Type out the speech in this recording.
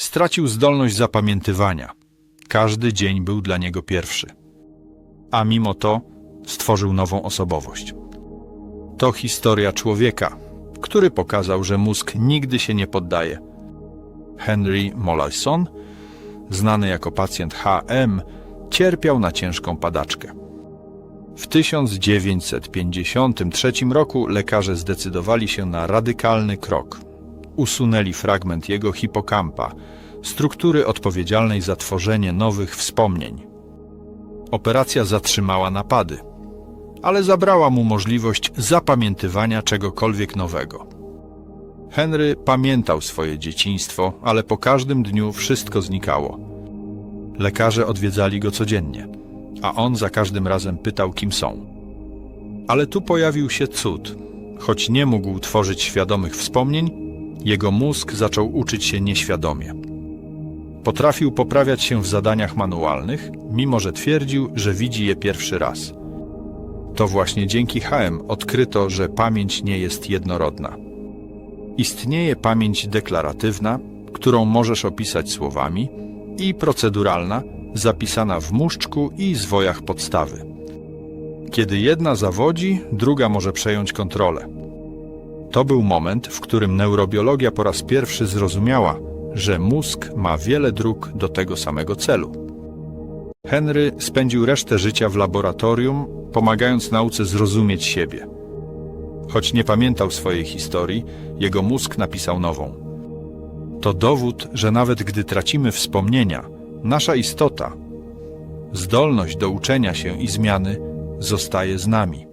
Stracił zdolność zapamiętywania. Każdy dzień był dla niego pierwszy. A mimo to stworzył nową osobowość. To historia człowieka, który pokazał, że mózg nigdy się nie poddaje. Henry Molaison, znany jako pacjent HM, cierpiał na ciężką padaczkę. W 1953 roku lekarze zdecydowali się na radykalny krok. Usunęli fragment jego hipokampa, struktury odpowiedzialnej za tworzenie nowych wspomnień. Operacja zatrzymała napady, ale zabrała mu możliwość zapamiętywania czegokolwiek nowego. Henry pamiętał swoje dzieciństwo, ale po każdym dniu wszystko znikało. Lekarze odwiedzali go codziennie, a on za każdym razem pytał, kim są. Ale tu pojawił się cud. Choć nie mógł tworzyć świadomych wspomnień, jego mózg zaczął uczyć się nieświadomie. Potrafił poprawiać się w zadaniach manualnych, mimo że twierdził, że widzi je pierwszy raz. To właśnie dzięki HM odkryto, że pamięć nie jest jednorodna. Istnieje pamięć deklaratywna, którą możesz opisać słowami, i proceduralna, zapisana w muszczku i zwojach podstawy. Kiedy jedna zawodzi, druga może przejąć kontrolę. To był moment, w którym neurobiologia po raz pierwszy zrozumiała, że mózg ma wiele dróg do tego samego celu. Henry spędził resztę życia w laboratorium, pomagając nauce zrozumieć siebie. Choć nie pamiętał swojej historii, jego mózg napisał nową. To dowód, że nawet gdy tracimy wspomnienia, nasza istota, zdolność do uczenia się i zmiany zostaje z nami.